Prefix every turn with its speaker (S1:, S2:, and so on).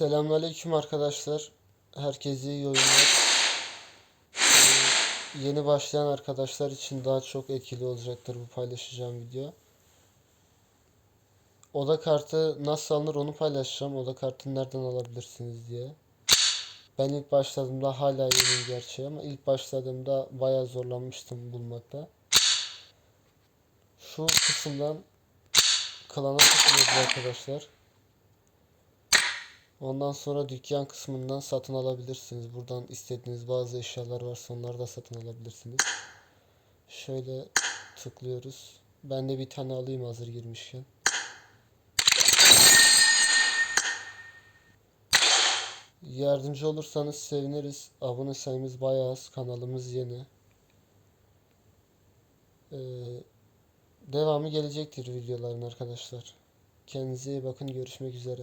S1: Selamünaleyküm arkadaşlar. Herkese iyi oyunlar. Ee, yeni başlayan arkadaşlar için daha çok etkili olacaktır bu paylaşacağım video. Oda kartı nasıl alınır onu paylaşacağım. Oda kartını nereden alabilirsiniz diye. Ben ilk başladığımda hala yeniyim gerçi ama ilk başladığımda bayağı zorlanmıştım bulmakta. Şu kısımdan klana tıklıyoruz arkadaşlar. Ondan sonra dükkan kısmından satın alabilirsiniz. Buradan istediğiniz bazı eşyalar varsa onları da satın alabilirsiniz. Şöyle tıklıyoruz. Ben de bir tane alayım hazır girmişken. Yardımcı olursanız seviniriz. Abone sayımız bayağı az. Kanalımız yeni. Ee, devamı gelecektir videoların arkadaşlar. Kendinize iyi bakın. Görüşmek üzere.